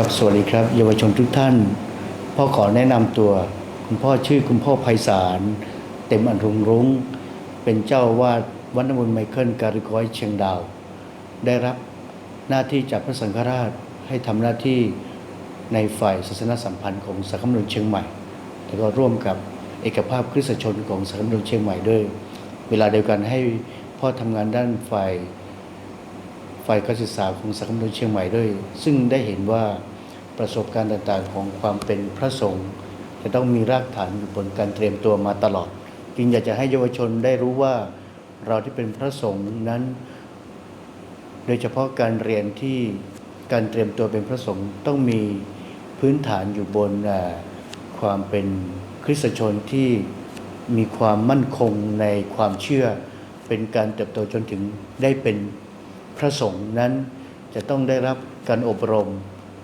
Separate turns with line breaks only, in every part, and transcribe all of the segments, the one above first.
ครับสวัสดีครับ เยาวชนทุกท่าน พ่อขอแนะนำตัว คุณพ่อชื่อคุณพ่อไพศาลเต็มอันรุงรุ้ง เป็นเจ้าวาดวัดนมุนไมเคิลการิกอยเชียงดาว ได้รับหน้าที่จากพระสังฆราชให้ทำหน้าที่ในฝ่ายศาสนสัมพันธ์ของสังคมนุนเชียงใหม่ แล้วก็ร่วมกับเอกภาพคริสตชนของสังคมนุนเชียงใหม่ด้วย เวลาเดียวกันให้พ่อทำงานด้านฝ่าย ฝ่ายการศึกษาของสังคมนเชียงใหม่ด้วย ซึ่งได้เห็นว่าประสบการณ์ต่างๆ ของความเป็นพระสงฆ์จะต้องมีรากฐานอยู่บนการเตรียมตัวมาตลอด จึงอยากจะให้เยาวชนได้รู้ว่าเราที่เป็นพระสงฆ์นั้น โดยเฉพาะการเรียนที่การเตรียมตัวเป็นพระสงฆ์ต้องมีพื้นฐานอยู่บนความเป็นคริสตชนที่มีความมั่นคงในความเชื่อ เป็นการเติบโตจนถึงได้เป็น พระสงฆ์นั้นจะต้องได้รับการอบรม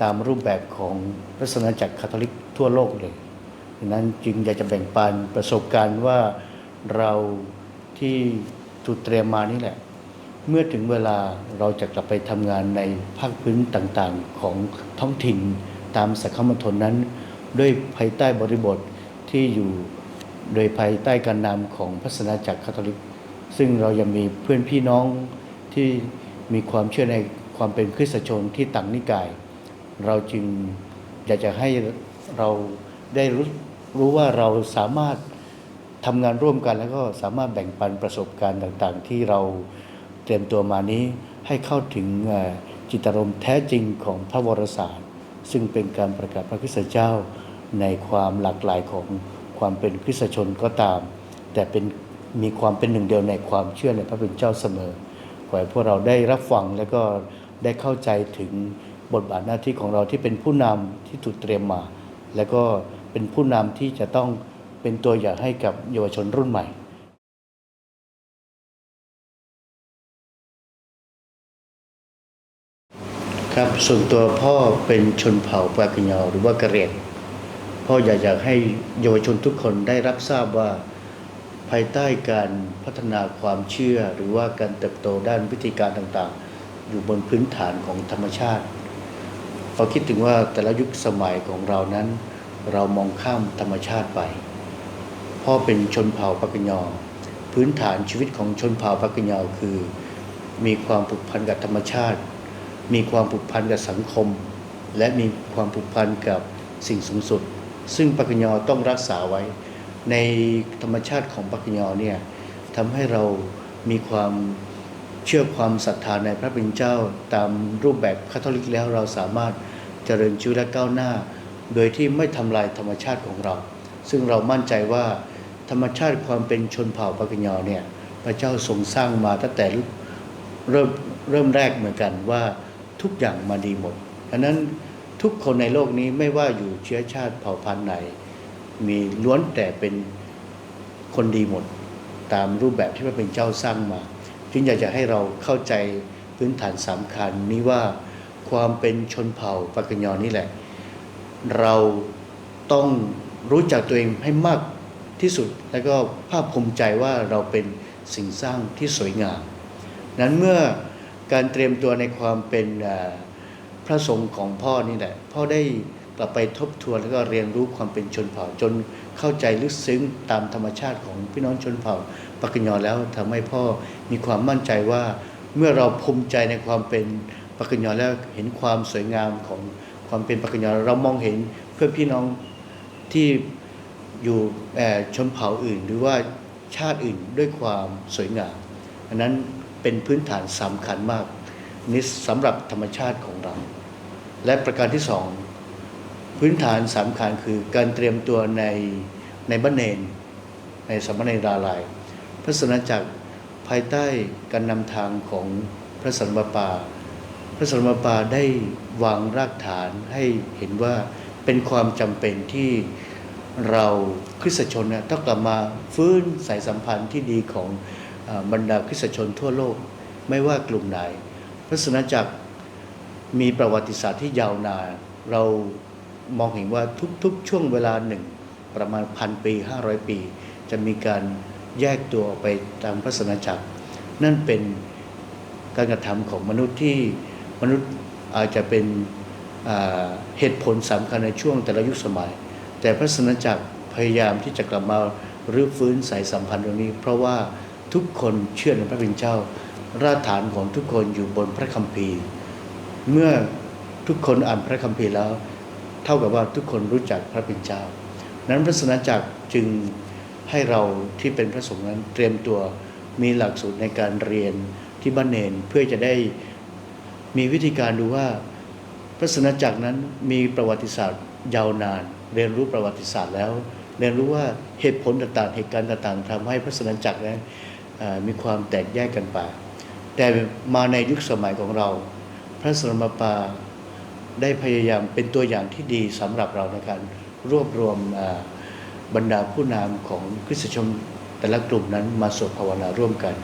ตามรูปแบบของพระศาสนาจักรคาทอลิกทั่วโลกเลยดังนั้นจึงอยากจะแบ่งปันประสบการณ์ว่าเราที่ถูกเตรียมมานี่แหละ เมื่อถึงเวลาเราจะกลับไปทำงานในภาคพื้นต่างๆของท้องถิ่นตามสังคมณฑลนั้น ด้วยภายใต้บริบทที่อยู่โดยภายใต้การนำของพระศาสนาจักรคาทอลิก ซึ่งเรายังมีเพื่อนพี่น้องที่ มีความเชื่อในความเป็นคริสตชนที่ต่างนิกาย เราจึงอยากจะให้เราได้รู้รู้ว่าเราสามารถทำงานร่วมกันแล้วก็สามารถแบ่งปันประสบการณ์ต่างๆ ที่เราเตรียมตัวมานี้ให้เข้าถึงเอ่อจิตรมณ์แท้จริงของพระวรสาร ซึ่งเป็นการประกาศพระคริสตเจ้าในความหลากหลายของความเป็นคริสตชนก็ตาม แต่เป็นมีความเป็นหนึ่งเดียวในความเชื่อในพระเป็นเจ้าเสมอ ขอให้พวกเราได้รับฟังแล้วก็ได้เข้าใจถึงบทบาทหน้าที่ของเราที่เป็นผู้นำที่ถูกเตรียมมา แล้วก็เป็นผู้นำที่จะต้องเป็นตัวอย่างให้กับเยาวชนรุ่นใหม่ครับส่วนตัวพ่อเป็นชนเผ่าปากกยอหรือว่ากะเหรี่ยงพ่ออยากจะให้เยาวชนทุกคนได้รับทราบว่า ภายใต้การพัฒนาความเชื่อ หรือว่าการเติบโตด้านวิธีการต่างๆ อยู่บนพื้นฐานของธรรมชาติพอคิดถึงว่าแต่ละยุคสมัยของเรานั้น เรามองข้ามธรรมชาติไปพ่อเป็นชนเผ่าปากกยอพื้นฐานชีวิตของชนเผ่าปากกยอคือ มีความผูกพันกับธรรมชาติ มีความผูกพันกับสังคม และมีความผูกพันกับสิ่งสูงสุด ซึ่งปากกยอต้องรักษาไว้ ในธรรมชาติของปากกยอเนี่ยทำให้เรามีความเชื่อความศรัทธาในพระเป็นเจ้าตามรูปแบบคาทอลิกแล้วเราสามารถเจริญชีวิตและก้าวหน้า โดยที่ไม่ทำลายธรรมชาติของเรา ซึ่งเรามั่นใจว่าธรรมชาติความเป็นชนเผ่าปากกยอเนี่ยพระเจ้าทรงสร้างมาตั้งแต่เริ่มเริ่มแรกเหมือนกันว่าทุกอย่างมาดีหมดดังนั้นทุกคนในโลกนี้ไม่ว่าอยู่เชื้อชาติเผ่าพันธุ์ไหน มีล้วนแต่เป็นคนดีหมด ตามรูปแบบที่พระเป็นเจ้าสร้างมา จึงอยากจะให้เราเข้าใจพื้นฐานสำคัญนี้ว่าความเป็นชนเผ่าปากกยอนี่แหละ เราต้องรู้จักตัวเองให้มากที่สุด แล้วก็ภาคภูมิใจว่าเราเป็นสิ่งสร้างที่สวยงาม นั้นเมื่อการเตรียมตัวในความเป็นพระสงฆ์ของพ่อนี่แหละ พ่อได้ กลับไปทบทวนแล้วก็เรียนรู้ความเป็นชนเผ่าจนเข้าใจลึกซึ้งตามธรรมชาติของพี่น้องชนเผ่าปักกยอแล้วทำให้พ่อมีความมั่นใจว่าเมื่อเราภูมิใจในความเป็นปักกยอแล้วเห็นความสวยงามของความเป็นปักกยอเรามองเห็นเพื่อพี่น้องที่อยู่ชนเผ่าอื่น หรือว่าชาติอื่นด้วยความสวยงามอันนั้นเป็นพื้นฐานสำคัญมากนี่สำหรับธรรมชาติของเรา และประการที่สอง พื้นฐานสำคัญคือการเตรียมตัวในในบันเนนในสมณเณราลาย พระสนจักรภายใต้การนำทางของพระสันมปา พระสันมปาได้วางรากฐานให้เห็นว่าเป็นความจำเป็นที่เราคริสตชนเนี่ยต้องกลับมาฟื้นสายสัมพันธ์ที่ดีของอบรรดาคริสตชนทั่วโลกไม่ว่ากลุ่มไหนพระสนจักรมีประวัติศาสตร์ที่ยาวนานเรา มองเห็นว่าทุกๆ ช่วงเวลาหนึ่ง ประมาณพันปี 500 ปี จะมีการแยกตัวออกไปตามพระสนจักร นั่นเป็นการกระทำของมนุษย์ที่มนุษย์อาจจะเป็นเหตุผลสำคัญในช่วงแต่ละยุคสมัย แต่พระสนจักรพยายามที่จะกลับมารื้อฟื้นสายสัมพันธ์ตรงนี้ เพราะว่าทุกคนเชื่อในพระเป็นเจ้ารากฐานของทุกคนอยู่บนพระคัมภีร์ เมื่อทุกคนอ่านพระคัมภีร์แล้ว เท่ากับว่าทุกคนรู้จักพระเป็นเจ้า นั้นพระสนจักรจึงให้เราที่เป็นพระสงฆ์นั้นเตรียมตัวมีหลักสูตรในการเรียนที่บ้านเนนเพื่อจะได้มีวิธีการดูว่าพระสนจักรนั้นมีประวัติศาสตร์ยาวนาน เรียนรู้ประวัติศาสตร์แล้ว เรียนรู้ว่าเหตุผลต่างๆเหตุการณ์ต่างๆทำให้พระสนจักรนั้นมีความแตกแยกกันไปแต่มาในยุคสมัยของเรา พระสนมปา ได้พยายามเป็นตัวอย่างที่ดีสำหรับเราในการรวบรวมบรรดาผู้นำของคริสตชนแต่ละกลุ่มนั้นมาสวดภาวนาร่วมกัน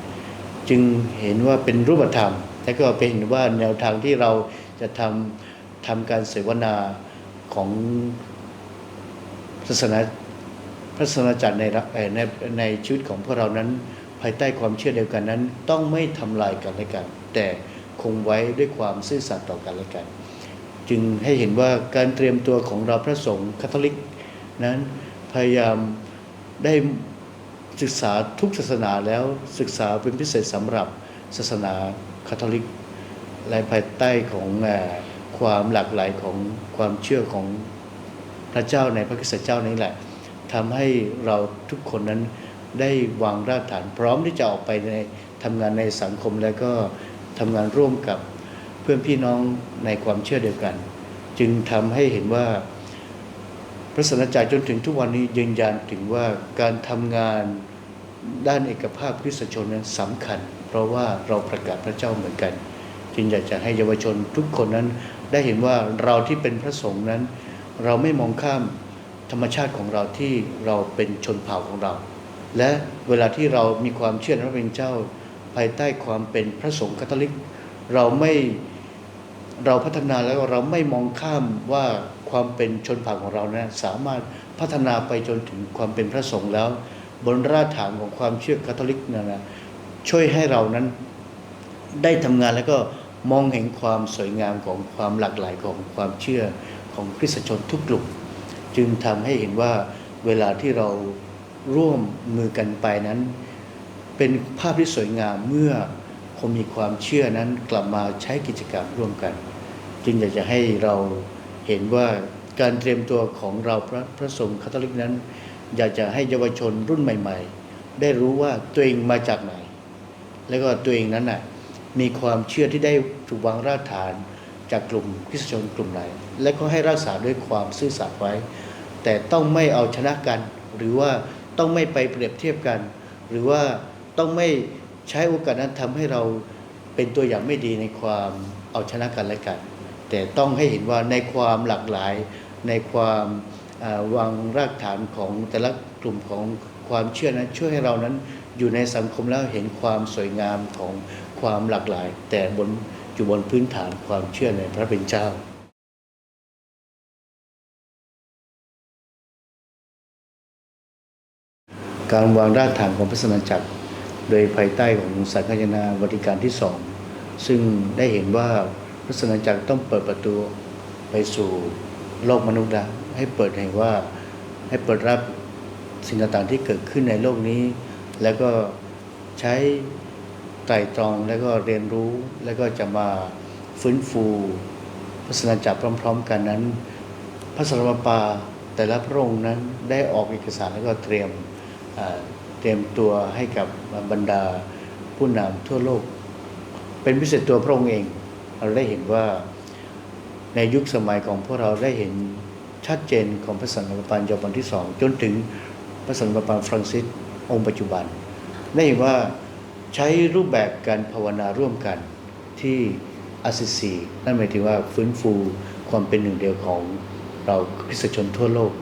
จึงเห็นว่าเป็นรูปธรรม และก็เป็นว่าแนวทางที่เราจะทำทำการเสวนาของศาสนาพระศาสนาจักรในในในชีวิตของพวกเรานั้น ภายใต้ความเชื่อเดียวกันนั้น ต้องไม่ทำลายกันและกัน แต่คงไว้ด้วยความซื่อสัตย์ต่อกันและกัน จึงให้เห็นว่าการเตรียมตัวของเราพระสงฆ์คาทอลิก นั้นพยายามได้ศึกษาทุกศาสนาแล้วศึกษาเป็นพิเศษสำหรับศาสนาคาทอลิกและภายใต้ของอความหลากหลายของความเชื่อของพระเจ้าในพระคริสตเจ้านี้แหละทำให้เราทุกคนนั้นได้วางรากฐานพร้อมที่จะออกไปในทำงานในสังคมแล้วก็ทำงานร่วมกับ พื่อนพี่น้องในความเชื่อเดียวกัน จึงทำให้เห็นว่าพระสนจักรจนถึงทุกวันนี้ยืนยันถึงว่าการทำงานด้านเอกภาพคริสตชนนั้นสำคัญ เพราะว่าเราประกาศพระเจ้าเหมือนกัน จึงอยากจะให้เยาวชนทุกคนนั้นได้เห็นว่าเราที่เป็นพระสงฆ์นั้น เราไม่มองข้ามธรรมชาติของเราที่เราเป็นชนเผ่าของเรา และเวลาที่เรามีความเชื่อในพระเป็นเจ้า ภายใต้ความเป็นพระสงฆ์คาทอลิก เราไม่ เราพัฒนาแล้วเราไม่มองข้ามว่าความเป็นชนเผ่าของเรานะสามารถพัฒนาไปจนถึงความเป็นพระสงฆ์แล้ว บนรากฐานของความเชื่อคาทอลิกนะนะช่วยให้เรานั้นได้ทำงานแล้วก็มองเห็นความสวยงามของความหลากหลายของความเชื่อของคริสตชนทุกกลุ่ม จึงทำให้เห็นว่าเวลาที่เราร่วมมือกันไปนั้น เป็นภาพที่สวยงามเมื่อคนมีความเชื่อนั้นกลับมาใช้กิจกรรมร่วมกัน จึงอยากจะให้เราเห็นว่าการเตรียมตัวของเราพระพระสงฆ์คาทอลิกนั้น อยากจะให้เยาวชนรุ่นใหม่ ๆ ได้รู้ว่าตัวเองมาจากไหน แล้วก็ตัวเองนั้นน่ะมีความเชื่อที่ได้ถูกวางรากฐานจากกลุ่มคริสตชนกลุ่มไหน และก็ให้รักษาด้วยความซื่อสัตย์ไว้ แต่ต้องไม่เอาชนะกัน หรือว่าต้องไม่ไปเปรียบเทียบกัน หรือว่าต้องไม่ใช้โอกาสนั้นทำให้เราเป็นตัวอย่างไม่ดีในความเอาชนะกันและกัน แต่ต้องให้เห็นว่าในความหลากหลายในความวางรากฐานของแต่ละกลุ่มของความเชื่อนั้นช่วยให้เรานั้นอยู่ในสังคมแล้วเห็นความสวยงามของความหลากหลาย แต่บนอยู่บนพื้นฐานความเชื่อในพระเป็นเจ้าการวางรากฐานของพระสนาจักร โดยภายใต้ของสังฆยนาวัติการที่สองซึ่งได้เห็นว่า พระศาสนาจักรต้องเปิดประตูไปสู่โลกมนุษย์ล้วให้เปิดให้ว่าให้เปิดรับสิ่งต่างๆที่เกิดขึ้นในโลกนี้ แล้วก็ใช้ไตรตรองแล้วก็เรียนรู้แล้วก็จะมาฟื้นฟูพระศาสนาจักรพร้อม ๆ กันนั้น พระสรมปาแต่ละพระองค์นั้นได้ออกเอกสารแล้วก็เตรียมเตรียมตัวให้กับบรรดาผู้นำทั่วโลก เป็นพิเศษตัวพระองค์เอง เราได้เห็นว่าในยุคสมัยของพวกเราได้เห็นชัดเจนของพระสันตะปานยอห์นที่สองจนถึงพระสันตะปานฟรังซิสองค์ปัจจุบัน ได้เห็นว่าใช้รูปแบบการภาวนาร่วมกันที่อาซิซีนั่นหมายถึงว่าฟื้นฟูความเป็นหนึ่งเดียวของเราคริสชนทั่วโลก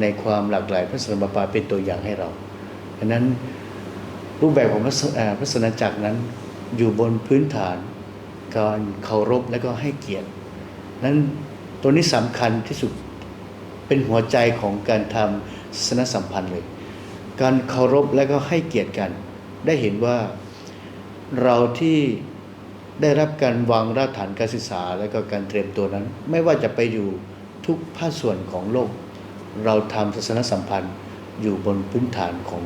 ในความหลากหลายพระสันตะปาเป็นตัวอย่างให้เราดังนั้นรูปแบบของพระสเอ่อพระสนจักรนั้นอยู่บนพื้นฐาน การเคารพและก็ให้เกียรติ นั้นตัวนี้สำคัญที่สุดเป็นหัวใจของการทำสนสัมพันธ์เลย การเคารพและก็ให้เกียรติกัน ได้เห็นว่าเราที่ได้รับการวางรากฐานการศึกษาและก็การเตรียมตัวนั้น ไม่ว่าจะไปอยู่ทุกภาคส่วนของโลก เราทำศาสนสัมพันธ์อยู่บนพื้นฐานของ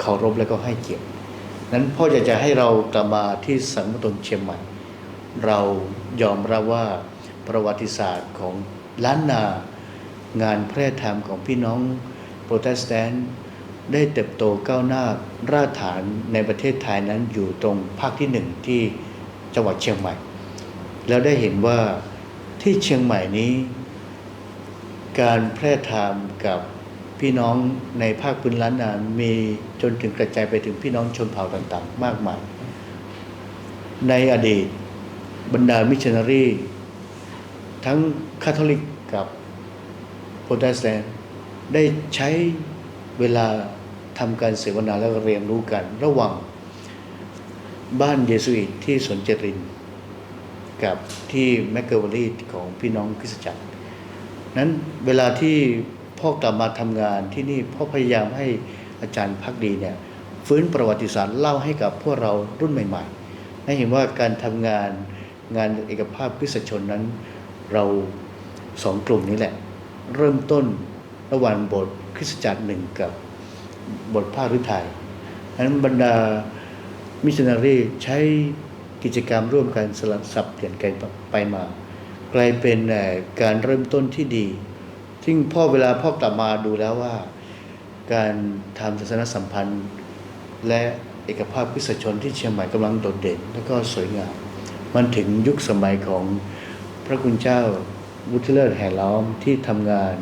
เคารพและก็ให้เกียรติ นั้นพ่ออยากจะให้เรากลับมาที่สังมตนเชียงใหม่ เรายอมรับว่าประวัติศาสตร์ของล้านนางานแพระธรรมของพี่น้องโปรเตสแตนต์ได้เติบโตก้าวหน้ารากฐานในประเทศไทยนั้นอยู่ตรงภาคที่หนึ่งที่จังหวัดเชียงใหม่ แล้วได้เห็นว่าที่เชียงใหม่นี้ การแพร่ธรรมกับพี่น้องในภาคพื้นล้านนามีจนถึงกระจายไปถึงพี่น้องชนเผ่าต่างๆ มากมาย ในอดีต บรรดามิชชันนารีทั้งคาทอลิกกับโปรเตสแตนต์ได้ใช้เวลาทำการเสวนาและเรียนรู้กัน ระหว่างบ้านเยสุอิตที่สวนเจริญกับที่แมคเกอร์วอรีของพี่น้องคริสตจักร นั้นเวลาที่พ่อกลับมาทำงานที่นี่พ่อพยายามให้อาจารย์พักดีเนี่ยฟื้นประวัติศาสตร์เล่าให้กับพวกเรารุ่นใหม่ๆให้เห็นว่าการทำงาน งานเอกภาพคริสชนนั้น เราสองกลุ่มนี้แหละ เริ่มต้นระหว่างบทคริสตจักรหนึ่งกับบทภาคฤทัยนั้นบรรดามิชชันนารีใช้กิจกรรมร่วมกันสลับสับเปลี่ยนกันไปมา กลายเป็นการเริ่มต้นที่ดี ซึ่งพ่อเวลาพ่อกลับมาดูแล้วว่า การทำศาสนสัมพันธ์ และเอกภาพคริสชนที่เชียงใหม่กำลังโดดเด่น และก็สวยงาม มันถึงยุคสมัยของพระคุณเจ้าวุฒิเลิศแห่ล้อมที่ทำงาน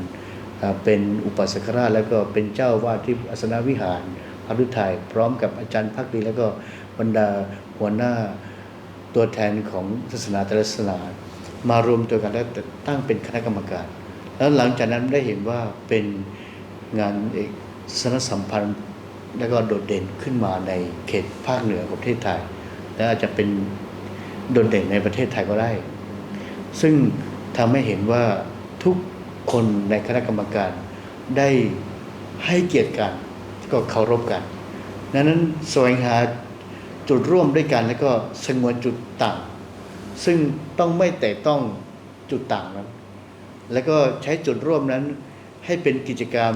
เป็นอุปสคราชแล้วก็เป็นเจ้าวาดที่อาสนวิหารพระฤทัยพร้อมกับอาจารย์พักดีแล้วก็บรรดาหัวหน้าตัวแทนของศาสนาแต่ละศาสนามารวมตัวกันและตั้งเป็นคณะกรรมการ แล้วหลังจากนั้นได้เห็นว่าเป็นงานเอกสนสัมพันธ์แล้วก็โดดเด่นขึ้นมาในเขตภาคเหนือของประเทศไทย และอาจจะเป็น โดดเด่นในประเทศไทยก็ได้ ซึ่งทำให้เห็นว่าทุกคนในคณะกรรมการได้ให้เกียรติกันก็เคารพกันดังนั้นแสวงหาจุดร่วมด้วยกันแล้วก็สงวนจุดต่าง ซึ่งต้องไม่แต่ต้องจุดต่างนั้น แล้วก็ใช้จุดร่วมนั้นให้เป็นกิจกรรม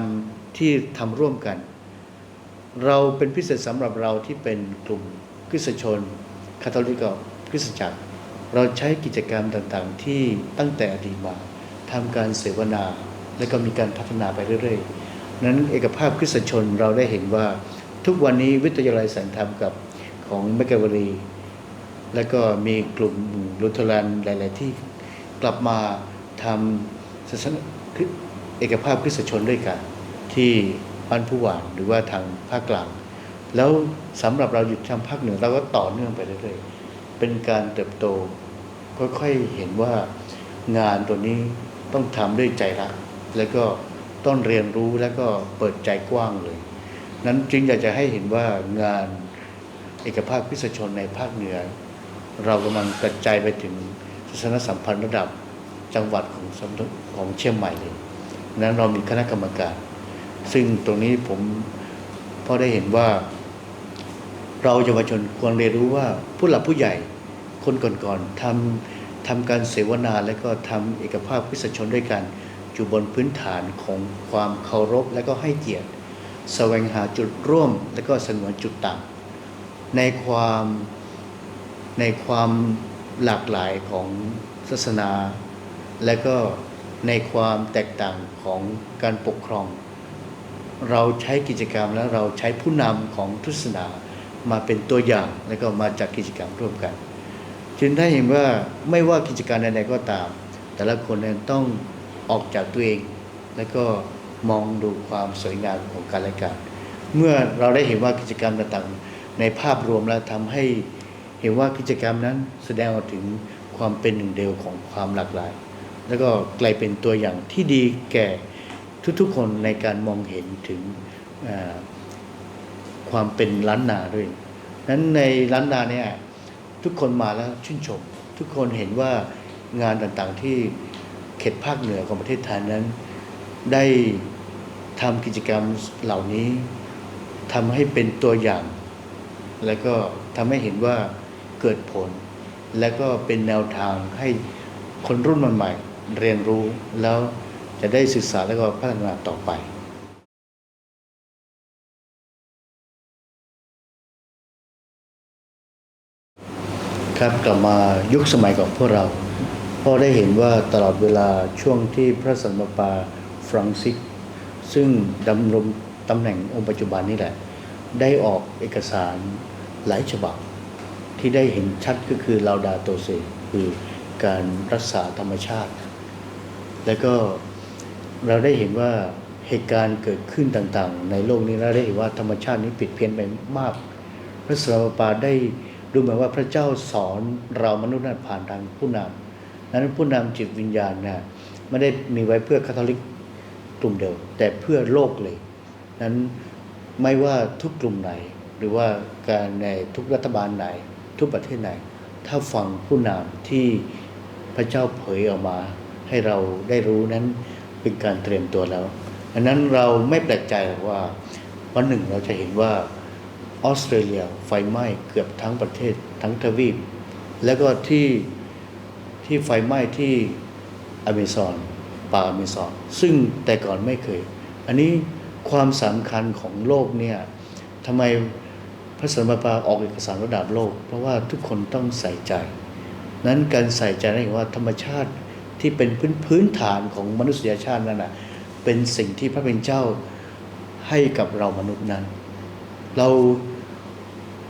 ที่ทำร่วมกัน เราเป็นพิเศษสำหรับเราที่เป็นกลุ่มคริสตชน คาทอลิกกับ คริสตจักร เราใช้กิจกรรมต่างๆ ที่ตั้งแต่อดีตมาทำการเสวนา และก็มีการพัฒนาไปเรื่อยๆ นั้นเอกภาพคริสตชนเราได้เห็นว่าทุกวันนี้วิทยาลัยแสงธรรมกับของแมกกาวรีแล้วก็มีกลุ่มลุทรันหลาย ๆ ที่กลับมาทำศาสนาคริเอกภาพคริสตชนด้วยกัน ที่บ้านผู้หวานหรือว่าทางภาคกลาง แล้วสำหรับเราอยู่ทางภาคเหนือเราก็ต่อเนื่องไปเรื่อยๆ เป็นการเติบโต ค่อยๆเห็นว่างานตัวนี้ต้องทำด้วยใจรัก แล้วก็ต้องเรียนรู้แล้วก็เปิดใจกว้างเลย นั้นจึงอยากจะให้เห็นว่างานเอกภาพคริสชนในภาคเหนือ เรากำลังกระจายไปถึงศาสนสัมพันธ์ระดับจังหวัดของสำนักของเชียงใหม่เลยนั้นเรามีคณะกรรมการ ซึ่งตรงนี้ผมพอได้เห็นว่า เราเยาวชนควรเรียนรู้ว่าผู้หลักผู้ใหญ่ คนก่อนๆทำทำการเสวนาและก็ทำเอกภาพคริสชนด้วยกันอยู่บนพื้นฐานของความเคารพและก็ให้เกียรติแสวงหาจุดร่วมและก็สงวนจุดต่างในความในความหลากหลายของศาสนา และก็ในความแตกต่างของการปกครอง เราใช้กิจกรรมและเราใช้ผู้นำของทุตศาสนามาเป็นตัวอย่างแล้วก็มาจัดกิจกรรมร่วมกัน จึงได้เห็นว่าไม่ว่ากิจการใดๆก็ตาม แต่ละคนนั้นต้องออกจากตัวเอง แล้วก็มองดูความสวยงามของการและกันเมื่อเราได้เห็นว่ากิจกรรมต่างๆ ในภาพรวมแล้วทำให้เห็นว่ากิจกรรมนั้นแสดงออกถึงความเป็นหนึ่งเดียวของความหลากหลาย แล้วก็กลายเป็นตัวอย่างที่ดีแก่ทุกๆคนในการมองเห็นถึงความเป็นล้านนาด้วยนั้นในล้านนาเนี่ย ทุกคนมาแล้วชื่นชม ทุกคนเห็นว่างานต่างๆที่เขตภาคเหนือของประเทศไทยนั้น ได้ทำกิจกรรมเหล่านี้ทำให้เป็นตัวอย่าง แล้วก็ทำให้เห็นว่าเกิดผล และก็เป็นแนวทางให้คนรุ่นใหม่ๆเรียนรู้แล้วจะได้ศึกษาแล้วก็พัฒนาต่อไป ครับกลับมายุคสมัยของพวกเราพ่อได้เห็นว่าตลอดเวลาช่วงที่พระสันตะปาฟรังซิสซึ่งดำรงตำแหน่งองค์ปัจจุบันนี่แหละ ได้ออกเอกสารหลายฉบับ ที่ได้เห็นชัดก็คือลาวดาโตเซคือการรักษาธรรมชาติ แล้วก็เราได้เห็นว่าเหตุการณ์เกิดขึ้นต่างๆ ในโลกนี้เราได้เห็นว่าธรรมชาตินี้ผิดเพี้ยนไปมากพระสรปาได้ รู้ไหมือนว่าพระเจ้าสอนเรามนุษย์นั้นผ่านทางผู้นำนั้นผู้นำจิตวิญญาณนะไม่ได้มีไว้เพื่อคาทอลิกกลุ่มเดียว แต่เพื่อโลกเลย นั้นไม่ว่าทุกกลุ่มไหน หรือว่าการในทุกรัฐบาลไหน ทุกประเทศไหน ถ้าฟังผู้นำที่พระเจ้าเผยออกมา ให้เราได้รู้นั้นเป็นการเตรียมตัวแล้วอันนั้นเราไม่แปลกใจหรอกว่าวันหนึ่งเราจะเห็นว่า ออสเตรเลียไฟไหม้เกือบทั้งประเทศทั้งทวีป แล้วก็ที่ที่ไฟไหม้ที่อเมซอนป่าอเมซอนซึ่งแต่ก่อนไม่เคย อันนี้ความสำคัญของโลกเนี่ยทำไมพระสัมมาปาออกเอกสารระดับโลก เพราะว่าทุกคนต้องใส่ใจ นั้นการใส่ใจได้เห็นว่าธรรมชาติที่เป็นพื้นพื้นฐานของมนุษยชาตินั่นนะเป็นสิ่งที่พระเป็นเจ้าให้กับเรามนุษย์นั้น เรา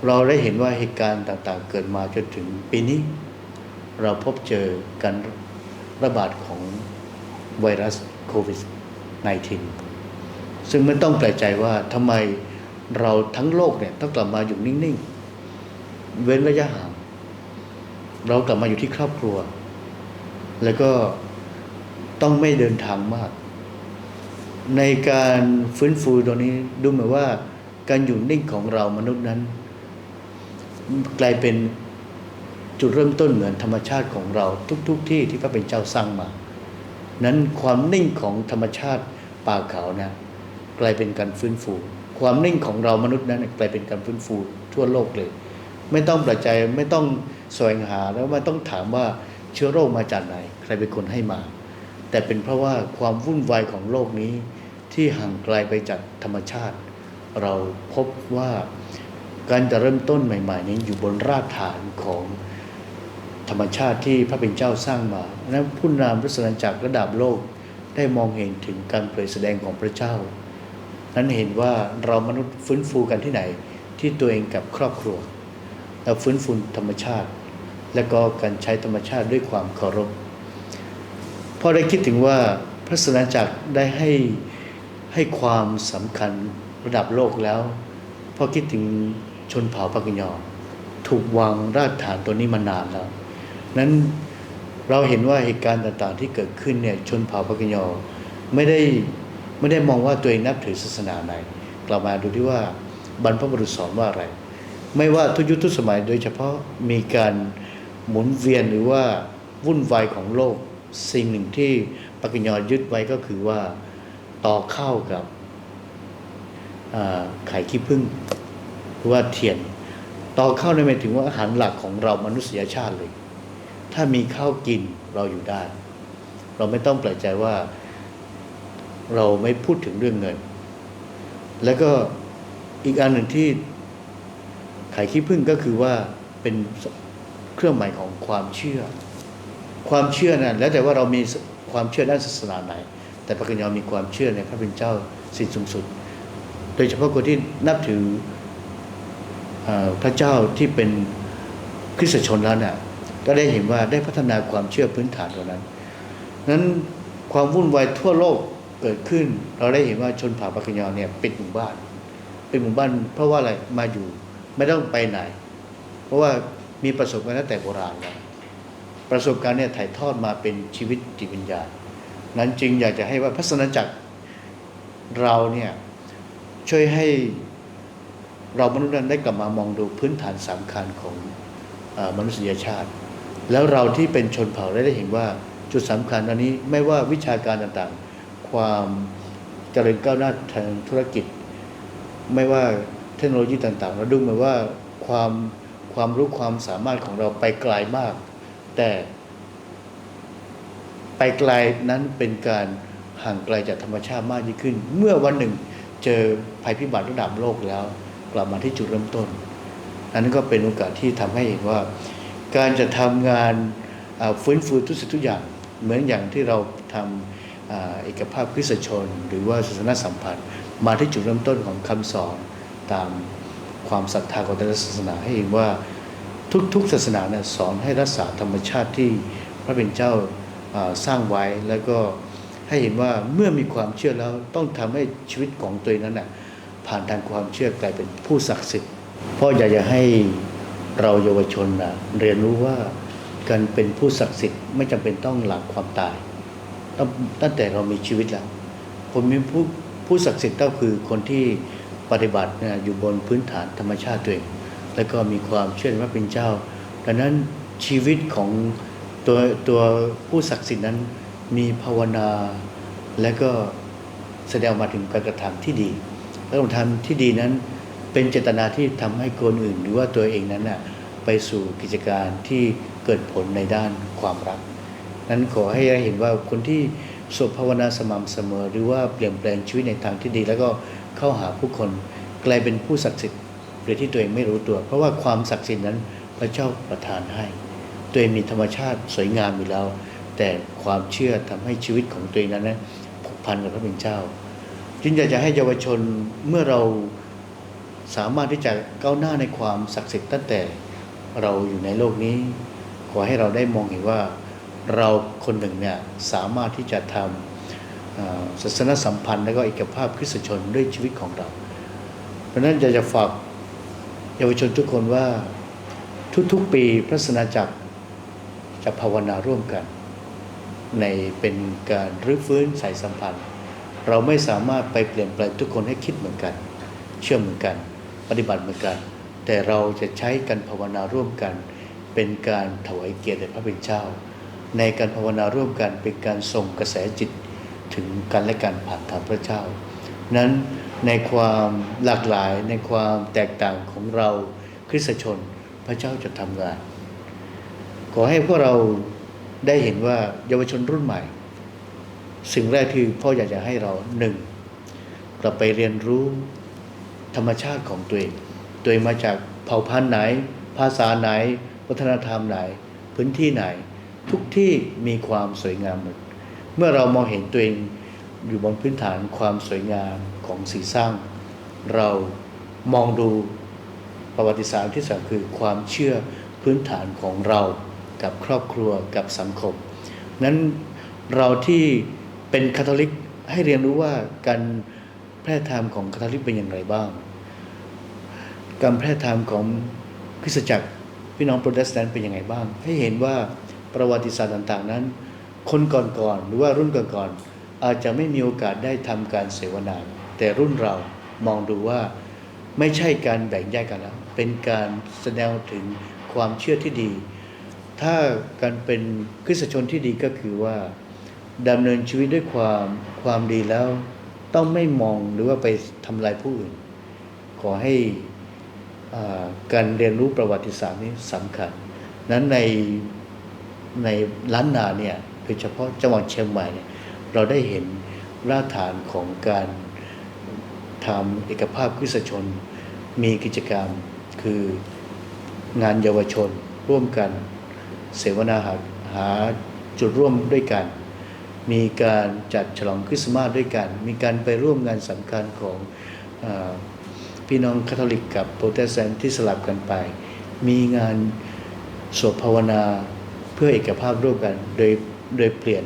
เราได้เห็นว่าเหตุการณ์ต่างๆ เกิดมาจนถึงปีนี้ เราพบเจอการระบาดของไวรัสโควิด -19 ซึ่งไม่ต้องแปลกใจว่าทำไมเราทั้งโลกเนี่ยต้องกลับมาอยู่นิ่ง ๆ เว้นระยะห่าง เรากลับมาอยู่ที่ครอบครัว แล้วก็ต้องไม่เดินทางมาก ในการฟื้นฟูตรงนี้ดูเหมือนว่าการอยู่นิ่งของเรามนุษย์นั้น กลายเป็นจุดเริ่มต้นเหมือนธรรมชาติของเราทุกๆทที่ที่พระเป็นเจ้าสร้างมา นั้นความนิ่งของธรรมชาติป่าเขานะกลายเป็นการฟื้นฟู ความนิ่งของเรามนุษย์นั้นกลายเป็นการฟื้นฟูทั่วโลกเลย ไม่ต้องแปลกใจไม่ต้องแสวงหาแล้วไม่ต้องถามว่าเชื้อโรคมาจากไหน ใครเป็นคนให้มา แต่เป็นเพราะว่าความวุ่นวายของโลกนี้ที่ห่างไกลไปจากธรรมชาติ เราพบว่า การจะเริ่มต้นใหม่ๆนี้อยู่บนรากฐานของธรรมชาติที่พระเป็นเจ้าสร้างมานั้นผู้นำพระสนจากระดับโลกได้มองเห็นถึงการเผยแสดงของพระเจ้า นั้นเห็นว่าเรามนุษย์ฟื้นฟูกันที่ไหนที่ตัวเองกับครอบครัวเราฟื้นฟูธรรมชาติ และก็การใช้ธรรมชาติด้วยความเคารพพอได้คิดถึงว่าพระสนจักรได้ให้ให้ความสำคัญระดับโลกแล้วพอคิดถึง ชนเผ่าปากยอถูกวางรากฐานตัวนี้มานานแล้วนั้นเราเห็นว่าเหตุการณ์ต่างๆ ที่เกิดขึ้นเนี่ยชนเผ่าปากยอไม่ได้ไม่ได้มองว่าตัวเองนับถือศาสนาไหนกลับมาดูที่ว่าบรรพบุรุษสอนว่าอะไร ไม่ว่าทุกยุคทุกสมัยโดยเฉพาะมีการหมุนเวียนหรือว่าวุ่นวายของโลกสิ่งหนึ่งที่ปากยอยึดไว้ก็คือว่าต่อเข้ากับไข่ขี้ผึ้ง รือว่าเทียนต่อเข้าในหมายถึงว่าอาหารหลักของเรามนุษยชาติเลย ถ้ามีข้าวกินเราอยู่ได้ เราไม่ต้องแปลกใจว่า เราไม่พูดถึงเรื่องเงิน แล้วก็อีกอันหนึ่งที่ไข่ขี้ผึ้งก็คือว่าเป็นเครื่องหมายของความเชื่อ ความเชื่อนั้นแล้วแต่ว่าเรามีความเชื่อด้านศาสนาไหน แต่พระกัญญามีความเชื่อในพระเป็นเจ้าสิ่งสูงสุด โดยเฉพาะคนที่นับถือ พระเจ้าที่เป็นคริสตชนแล้วเนี่ยก็ได้เห็นว่าได้พัฒนาความเชื่อพื้นฐานตรงนั้น นั้นความวุ่นวายทั่วโลกเกิดขึ้น เราได้เห็นว่าชนเผ่าปากยอเนี่ยเป็นหมู่บ้าน เป็นหมู่บ้านเพราะว่าอะไรมาอยู่ไม่ต้องไปไหน เพราะว่ามีประสบการณ์ตั้งแต่โบราณแล้วประสบการณ์เนี่ยถ่ายทอดมาเป็นชีวิตจิตวิญญาณนั้นจึงอยากจะให้ว่าพระสนจักรเราเนี่ยช่วยให้ เรามนุษย์นั้นได้กลับมามองดูพื้นฐานสำคัญของอมนุษยชาติ แล้วเราที่เป็นชนเผ่าได้เห็นว่าจุดสำคัญอันนี้ไม่ว่าวิชาการต่างๆ ความเจริญก้าวหน้าทางธุรกิจ ไม่ว่าเทคโนโลยีต่างๆเราดูเหมือนว่าความความรู้ความสามารถของเราไปไกลมาก แต่ไปไกลนั้นเป็นการห่างไกลจากธรรมชาติมากยิ่งขึ้น เมื่อวันหนึ่งเจอภัยพิบัติระดับโลกแล้ว กลับมาที่จุดเริ่มต้นอันนั้นก็เป็นโอกาสที่ทำให้เห็นว่า การจะทำงานฟื้นฟูทุกสิ่งทุกอย่างเหมือนอย่างที่เราทำเอกภาพคริสตชน หรือว่าศาสนาสัมพันธ์ มาที่จุดเริ่มต้นของคำสอนตามความศรัทธาของแต่ละศาสนาให้เห็นว่าทุกๆศาสนาเนี่ยสอนให้รักษาธรรมชาติที่พระเป็นเจ้าสร้างไว้แล้วก็ให้เห็นว่าเมื่อมีความเชื่อแล้วต้องทำให้ชีวิตของตัวเองนั้นน่ะ ผ่านทางความเชื่อกลายเป็นผู้ศักดิ์สิทธิ์ เพราะอยากจะให้เราเยาวชนนะเรียนรู้ว่าการเป็นผู้ศักดิ์สิทธิ์ไม่จำเป็นต้องหลังความตายตั้งตั้งแต่เรามีชีวิตแล้วผมมีผู้ผู้ศักดิ์สิทธิ์ก็คือคนที่ปฏิบัติเนี่ยอยู่บนพื้นฐานธรรมชาติตัวเองแล้วก็มีความเชื่อว่าเป็นเจ้า ดังนั้นชีวิตของตัวตัวผู้ศักดิ์สิทธิ์นั้นมีภาวนาและก็แสดงมาถึงการกระทำที่ดี และการระทำที่ดีนั้นเป็นเจตนาที่ทำให้คนอื่น หรือว่าตัวเองนั้นน่ะไปสู่กิจการที่เกิดผลในด้านความรัก นั้นขอให้เห็นว่าคนที่สวดภาวนาสม่ำเสมอ หรือว่าเปลี่ยนแปลงชีวิตในทางที่ดี แล้วก็เข้าหาผู้คนกลายเป็นผู้ศักดิ์สิทธิ์โดยที่ตัวเองไม่รู้ตัว เพราะว่าความศักดิ์สิทธิ์นั้นพระเจ้าประทานให้ ตัวเองมีธรรมชาติสวยงามอยู่แล้ว แต่ความเชื่อทำให้ชีวิตของตัวเองนั้นนะผูกพันกับพระเป็นเจ้า จึงอยากจะให้เยาวชนเมื่อเราสามารถที่จะก้าวหน้าในความศักดิ์สิทธิ์ตั้งแต่เราอยู่ในโลกนี้ ขอให้เราได้มองเห็นว่าเราคนหนึ่งเนี่ยสามารถที่จะทำศาสนสัมพันธ์และก็เอกภาพคริสตชนด้วยชีวิตของเรา เพราะฉะนั้นอยากจะฝากเยาวชนทุกคนว่าทุกๆปีพระสนาจักรจะภาวนาร่วมกัน ในเป็นการรื้อฟื้นสายสัมพันธ์ เราไม่สามารถไปเปลี่ยนแปลงทุกคนให้คิดเหมือนกัน เชื่อเหมือนกัน ปฏิบัติเหมือนกัน แต่เราจะใช้การภาวนาร่วมกัน เป็นการถวายเกียรติแด่พระเป็นเจ้า ในการภาวนาร่วมกันเป็นการส่งกระแสจิตถึงกันและกันผ่านทางพระเจ้า นั้นในความหลากหลายในความแตกต่างของเราคริสตชนพระเจ้าจะทำงาน ขอให้พวกเราได้เห็นว่าเยาวชนรุ่นใหม่ สิ่งแรกที่พ่ออยากจะให้เราหนึ่งเราไปเรียนรู้ธรรมชาติของตัวเอง ตัวเองมาจากเผ่าพันธุ์ไหน ภาษาไหน วัฒนธรรมไหน พื้นที่ไหน ทุกที่มีความสวยงามหมดเมื่อเรามองเห็นตัวเองอยู่บนพื้นฐานความสวยงามของสิ่งสร้าง เรามองดูประวัติศาสตร์ที่สำคัญคือความเชื่อพื้นฐานของเรากับครอบครัวกับสังคม นั้นเราที่ เป็นคาทอลิกให้เรียนรู้ว่าการแพร่ธรรมของคาทอลิกเป็นอย่างไรบ้าง การแพร่ธรรมของคริสตจักรพี่น้องโปรเตสแตนต์เป็นยังไงบ้าง ให้เห็นว่าประวัติศาสตร์ต่าง ๆ นั้น คนก่อนๆหรือว่ารุ่นก่อนๆอาจจะไม่มีโอกาสได้ทำการเสวนา แต่รุ่นเรามองดูว่าไม่ใช่การแบ่งแยกกันแล้ว เป็นการแสดงถึงความเชื่อที่ดี ถ้าการเป็นคริสตชนที่ดีก็คือว่า ดำเนินชีวิตด้วยความความดีแล้ว ต้องไม่มองหรือว่าไปทำลายผู้อื่น ขอให้อ่าการเรียนรู้ประวัติศาสตร์นี้สำคัญ นั้นในในล้านนาเนี่ยโดยเฉพาะจังหวัดเชียงใหม่เนี่ยเราได้เห็นรากฐานของการทำเอกภาพคริสชน มีกิจกรรมคืองานเยาวชนร่วมกัน เสวนาหาหาจุดร่วมด้วยกัน มีการจัดฉลองคริสต์มาสด้วยกัน มีการไปร่วมงานสำคัญของอพี่น้องคาทอลิกกับโปรเตสแตนต์ที่สลับกันไป มีงานสวดภาวนาเพื่อเอกภาพร่วมกัน โดยโดยเปลี่ยน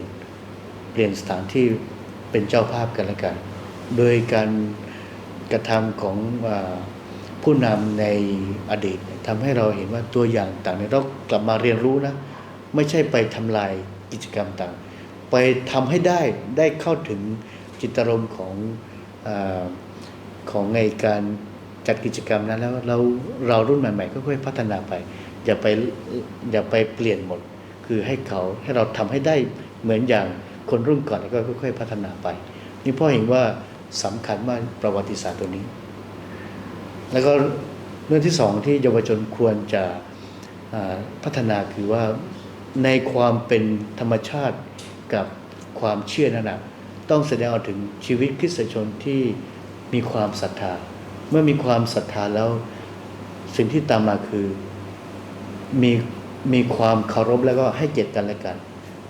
เปลี่ยนสถานที่เป็นเจ้าภาพกันละกัน โดยการกระทำของอผู้นำในอดีตทำให้เราเห็นว่าตัวอย่างต่างเนี่ยเรากลับมาเรียนรู้นะ ไม่ใช่ไปทำลายกิจกรรมต่าง ไปทำให้ได้ได้เข้าถึงจิตรมณ์ของอของในการจัดกิจกรรมนั้นแล้วเราเรารุ่นใหม่ๆก็ค่อยพัฒนาไป อย่าไปอย่าไปเปลี่ยนหมด คือให้เขาให้เราทำให้ได้เหมือนอย่างคนรุ่นก่อนก็ค่อยๆพัฒนาไป นี่พ่อเห็นว่าสำคัญมากประวัติศาสตร์ตัวนี้ แล้วก็เรื่องที่สองที่เยาวชนควรจะพัฒนาคือว่าในความเป็นธรรมชาติ กับความเชื่อนั่นนะต้องแสดงออกถึงชีวิตคริสตชนที่มีความศรัทธา เมื่อมีความศรัทธาแล้วสิ่งที่ตามมาคือมีมีความเคารพแล้วก็ให้เกียรติกันและกัน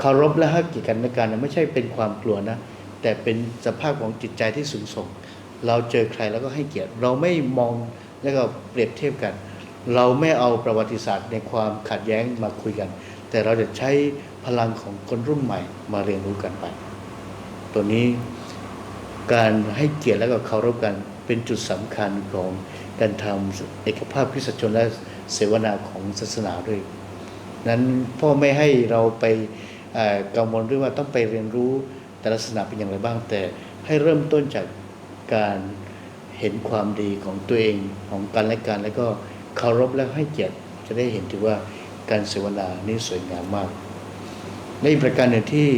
เคารพและให้เกียรติกันและกันไม่ใช่เป็นความกลัวนะ แต่เป็นสภาพของจิตใจที่สูงส่ง เราเจอใครแล้วก็ให้เกียรติ เราไม่มองแล้วก็เปรียบเทียบกัน เราไม่เอาประวัติศาสตร์ในความขัดแย้งมาคุยกัน แต่เราจะใช้ พลังของคนรุ่นใหม่มาเรียนรู้กันไป ตัวนี้การให้เกียรติและก็เคารพกันเป็นจุดสำคัญของการทำเอกภาพคริสตชนและเสวนาของศาสนาด้วย นั้นพ่อไม่ให้เราไปกังวลเรื่องว่าต้องไปเรียนรู้แต่ละศาสนาเป็นอย่างไรบ้างแต่ให้เริ่มต้นจากการเห็นความดีของตัวเองของกันและกันแล้วก็เคารพและให้เกียรติจะได้เห็นถึงว่าการเสวนานี้สวยงามมาก และอีกประการหนึ่งที่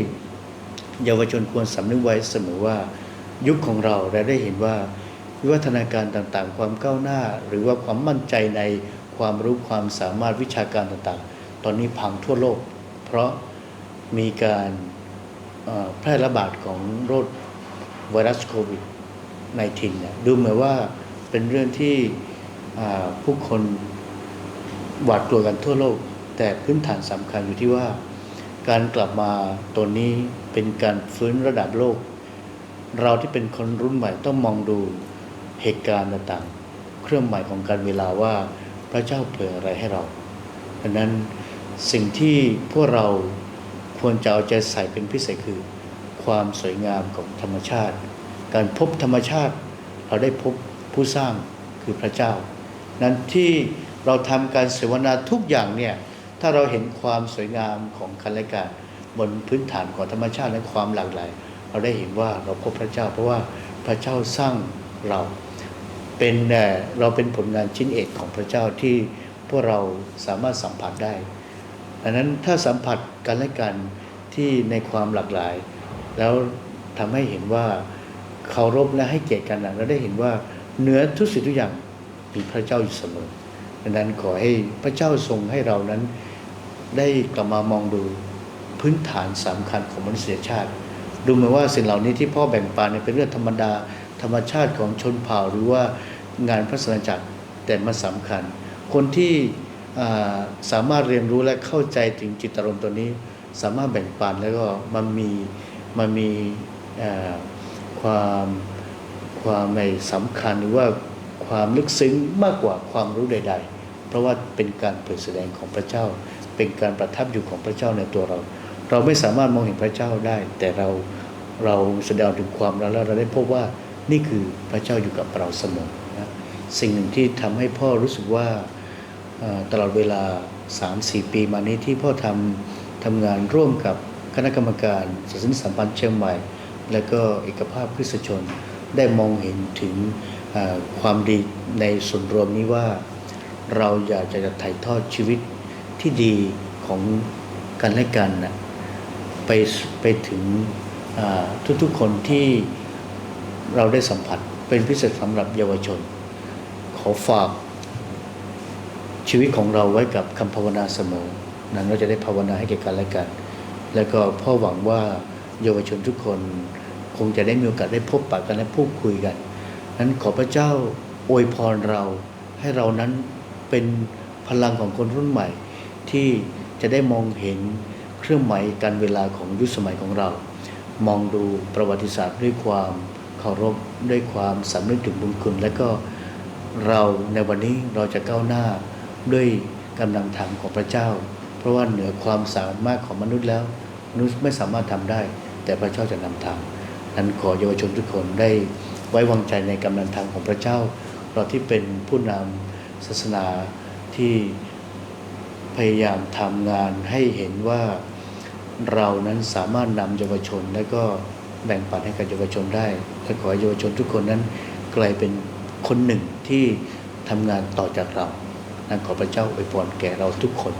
เยาวชนควรสำนึกไว้เสมอว่ายุคของเราเราได้เห็นว่าวิวัฒนาการต่างๆ ความก้าวหน้า หรือว่าความมั่นใจในความรู้ความสามารถวิชาการต่างๆ ตอนนี้พังทั่วโลก เพราะมีการแพร่ระบาดของโรคไวรัสโควิด 19 เนี่ยดูเหมือนว่าเป็นเรื่องที่ผู้คนหวาดกลัวกันทั่วโลก แต่พื้นฐานสำคัญอยู่ที่ว่า การกลับมาตัวนี้เป็นการฟื้นระดับโลก เราที่เป็นคนรุ่นใหม่ต้องมองดูเหตุการณ์ต่างๆ เครื่องหมายของการเวลาว่าพระเจ้าเผื่ออะไรให้เราดังนั้นสิ่งที่พวกเราควรจะเอาใจใส่เป็นพิเศษคือ ความสวยงามของธรรมชาติ การพบธรรมชาติ เราได้พบผู้สร้างคือพระเจ้า นั้นที่เราทำการเสวนาทุกอย่างเนี่ย ถ้าเราเห็นความสวยงามของกันและกันบนพื้นฐานของธรรมชาติและความหลากหลาย เราได้เห็นว่าเราพบพระเจ้า เพราะว่าพระเจ้าสร้างเราเป็นเราเป็นผลงานชิ้นเอกของพระเจ้าที่พวกเราสามารถสัมผัสได้ดังนั้นถ้าสัมผัสกันและกันที่ในความหลากหลาย แล้วทำให้เห็นว่าเคารพและให้เกียรติกันเราได้เห็นว่าเหนือทุกสิ่งทุกอย่างมีพระเจ้าอยู่เสมอดังนั้นขอให้พระเจ้าทรงให้เรานั้น ได้กลับมามองดูพื้นฐานสำคัญของมนุษยชาติ ดูเหมือนว่าสิ่งเหล่านี้ที่พ่อแบ่งปันเป็นเรื่องธรรมดา ธรรมชาติของชนเผ่าหรือว่างานพระสนจักรแต่มันสำคัญ คนที่สามารถเรียนรู้และเข้าใจถึงจิตอารมณ์ตัวนี้ สามารถแบ่งปันแล้วก็มันมีมันมีความความในสำคัญหรือว่าความลึกซึ้งมากกว่าความรู้ใด ๆ เพราะว่าเป็นการเผยแสดงของพระเจ้า เป็นการประทับอยู่ของพระเจ้าในตัวเรา เราไม่สามารถมองเห็นพระเจ้าได้ แต่เราเราแสดงถึงความรักแล้วเราได้พบว่านี่คือพระเจ้าอยู่กับเราเสมอนะสิ่งหนึ่งที่ทำให้พ่อรู้สึกว่าตลอดเวลา 3-4 ปีมานี้ที่พ่อทำทำงานร่วมกับคณะกรรมการศาสนสัมพันธ์เชียงใหม่ และก็เอกภาพคริสตชนได้มองเห็นถึงความดีในส่วนรวมนี้ว่า เราอยากจะถ่ายทอดชีวิต ที่ดีของกันและกันนะไปไปถึงทุกๆคนที่เราได้สัมผัสเป็นพิเศษสำหรับเยาวชน ขอฝากชีวิตของเราไว้กับคำภาวนาเสมอ นั้นเราจะได้ภาวนาให้แก่กันและกัน แล้วก็พ่อหวังว่าเยาวชนทุกคนคงจะได้มีโอกาสได้พบปะกันและพูดคุยกัน นั้นขอพระเจ้าอวยพรเราให้เรานั้นเป็นพลังของคนรุ่นใหม่ ที่จะได้มองเห็นเครื่องหมายการเวลาของยุคสมัยของเรา มองดูประวัติศาสตร์ด้วยความเคารพด้วยความสำนึกถึงบุญคุณ และก็เราในวันนี้เราจะก้าวหน้าด้วยกำลังธรรมของพระเจ้า เพราะว่าเหนือความสามารถของมนุษย์แล้ว มนุษย์ไม่สามารถทำได้ แต่พระเจ้าจะนำทางนั้นขอเยาวชนทุกคนได้ไว้วางใจในกำลังทางของพระเจ้า เราที่เป็นผู้นำศาสนาที่ พยายามทำงานให้เห็นว่าเรานั้นสามารถนำเยาวชน และก็แบ่งปันให้กับเยาวชนได้และขอให้เยาวชนทุกคนนั้นกลายเป็นคนหนึ่งที่ทำงานต่อจากเรานั้นขอพระเจ้าอวยพรแก่เราทุกคน